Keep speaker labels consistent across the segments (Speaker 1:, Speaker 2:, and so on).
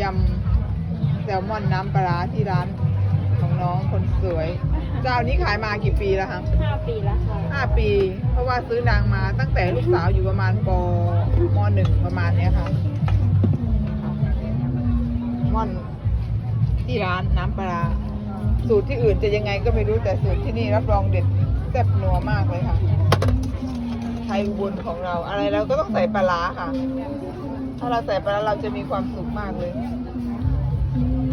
Speaker 1: ยำแซลมอนน้ำปลาร้าที่ร้านของน้องคนสวย เจ้านี้ขายมากี่ปีแล้วคะ
Speaker 2: ห้าปีแล้วค่ะ
Speaker 1: ห้าปี เพราะว่าซื้อนางมาตั้งแต่ลูกสาวอยู่ประมาณปมหนึ่งประมาณเนี้ยค่ะม่อนที่ร้านน้ำปลาร้าสูตรที่อื่นจะยังไงก็ไม่รู้แต่สูตรที่นี่รับรองเด็ดแซ่บนัวมากเลยค่ะ ไทยอุบลของเราอะไรเราก็ต้องใส่ปลาร้าค่ะ ถ้าเราใส่ปลาร้าเราจะมีความสุขมากเลย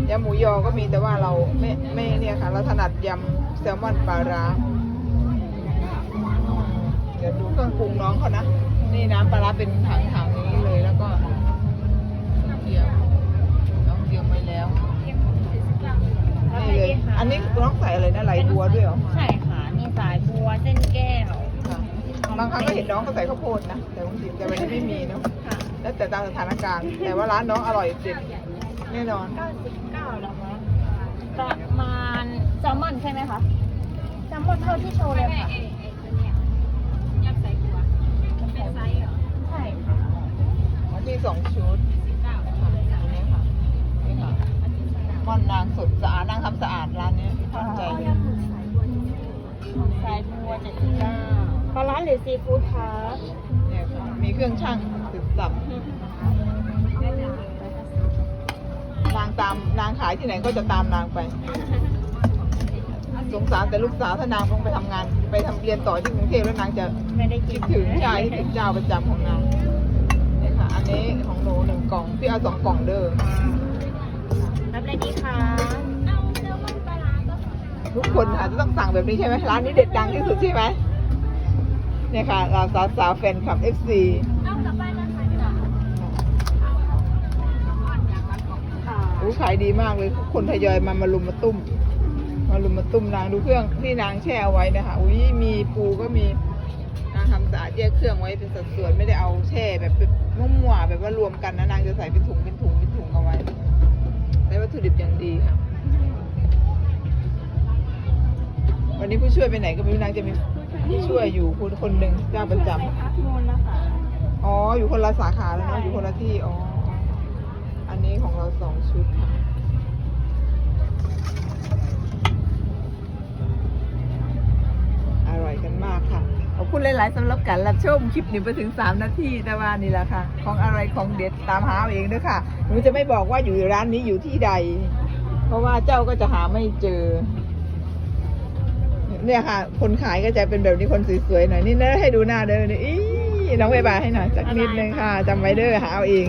Speaker 1: ยำหมูยอก็มีแต่ว่าเราไม่ไม่เนี่ยค่ะ เราถนัดยำแซลมอนปลาร้าเดี๋ยวดูเครื่องปรุงน้องเขานะ นี่น้ำปลาร้าเป็นถังๆนี้เลยแล้วก็เตรียมน้องเตรียมไว้แล้วนี่เลยอันนี้น้องใส่อะไรนะไหลบัวด้วยเหรอ
Speaker 2: ใช่ค่ะมีสายบัวเส้นแก้ว
Speaker 1: ค่ะบางครั้งก็เห็นน้องเขาใส่ข้าวโพดนะแต่บางทีแต่วันนี้ไม่มีเนาะ
Speaker 2: ค่ะ
Speaker 1: แล้วแต่ตามสถานการณ์ แต่ว่าร้านน้องอร่อยเด็ดแน่นอน
Speaker 2: 99แล้วมั้งประมาณแซลมอนใช่ไหมคะแซลมอนเท่าที่โชว์เลยค่ะใช่ค่ะ
Speaker 1: ของพี่สองชุดค่ะอันนี้ค่ะนี่ค่ะม่อนนางสดสะอาดนางทำสะอาดร้านนี้ตั้งใจเลย
Speaker 2: สายบัว79ปลาร้าหรือซีฟู้ดคะ
Speaker 1: เนี่ยค่ะมีเครื่องช่าง สืบสับนางตามนางขายที่ไหนก็จะตามนางไป สงสารแต่ลูกสาวถ้านางต้องไปทำงาน ไปทำเรียนต่อที่กรุงเทพแล้วนางจะ
Speaker 2: ไม่ได้กิ
Speaker 1: คิ
Speaker 2: น
Speaker 1: ดถึงชายที่ถึงเจ้าประจำของนางเนี่ยค่ะ อันนี้ของหนูหนึ่งกล่องพี่เอาสองกล่องเด้อ
Speaker 2: รับอะไรดีคะ
Speaker 1: ทุกคนอาจจะต้องสั่งแบบนี้ใช่ไหมร้านนี้เด็ดดังที่สุดใช่ไหมเนี่ยค่ะเราสาวสาวๆแฟนคลับ FC
Speaker 2: ค่ะ
Speaker 1: อู้ขายดีมากเลย คนทยอยมามารุมมาตุ้ม มารุมมาตุ้มนางดูเครื่องที่นางแช่เอาไว้นะคะอุ้ยมีปูก็มีนางทำสะอาดแยกเครื่องไว้เป็นสัดส่วนไม่ได้เอาแช่แบบมั่วๆแบบว่ารวมกันนะนางจะใส่เป็นถุงเป็นถุงเป็นถุงเอาไว้ได้วัตถุดิบอย่างดีค่ะ วันนี้ผู้ช่วยไปไหนก็ไม่รู้นางจะมีผู้ช่วยอยู่คนคนหนึ่งเจ้าประจำอ๋ออยู่คนละสาขาแล้วเนาะอยู่คนละที่อ๋ออันนี้ของเราสองชุดค่ะ อร่อยกันมากค่ะ ข อบคุณหลาย ๆสำหรับการรับชมคลิปนี้ไปถึง 3 นาทีแต่ว่านี่แหละค่ะ ของอะไรของเด็ดตามหาเอาเองด้วยค่ะหนูจะไม่บอกว่าอยู่ร้านนี้อยู่ที่ใด เพราะว่าเจ้าก็จะหาไม่เจอ เนี่ยค่ะ คนขายก็จะเป็นแบบนี้คนสวยๆหน่อยนี่นะให้ดูหน้าเด้อนี่อีน้องใบบายให้หน่อยสักนิดนึงค่ะจำไว้เด้อหาเอาเอง